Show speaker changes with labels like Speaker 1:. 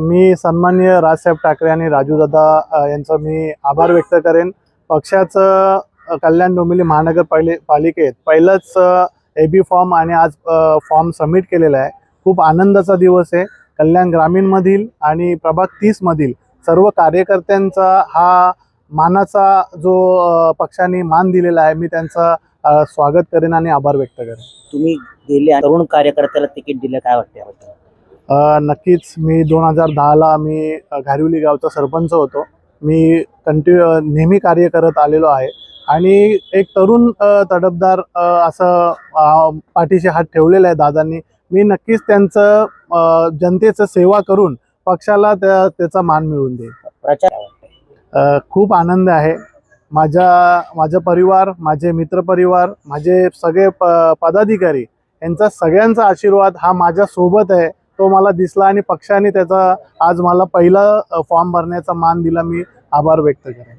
Speaker 1: मी सन्मान्य राजसाहेब ठाकरे आणि राजूदादा अ, यांचा मी आभार व्यक्त करेन. पक्षाचं कल्याण डोंबिवली महानगरपालि पालिकेत पहिलंच ए बी फॉर्म आणि आज फॉर्म सबमिट केलेला आहे. खूप आनंदाचा दिवस आहे. कल्याण ग्रामीणमधील आणि प्रभाग तीसमधील सर्व कार्यकर्त्यांचा हा मानाचा जो पक्षाने मान दिलेला आहे मी त्यांचा स्वागत करेन आणि आभार व्यक्त करेन.
Speaker 2: तुम्ही गेले तरुण कार्यकर्त्याला तिकीट दिलं काय वाटतं
Speaker 1: नक्कीच मी दोन हजार दहाला मी घारिवली गावचा सरपंच होतो. मी कंटिन्यू नेहमी कार्य करत आलेलो आहे. आणि एक तरुण तडफदार असं पाठीशी हात ठेवलेला आहे दादांनी. मी नक्कीच त्यांचं जनतेचं सेवा करून पक्षाला त्या त्याचा मान मिळवून देईन. खूप आनंद आहे. माझ्या माझा परिवार माझे मित्रपरिवार माझे सगळे प पदाधिकारी यांचा सगळ्यांचा आशीर्वाद हा माझ्या सोबत आहे. तो मला दिसला आणि पक्षाने त्याचा आज मला पहिला फॉर्म भरण्याचा मान दिला. मी आभार व्यक्त करेन.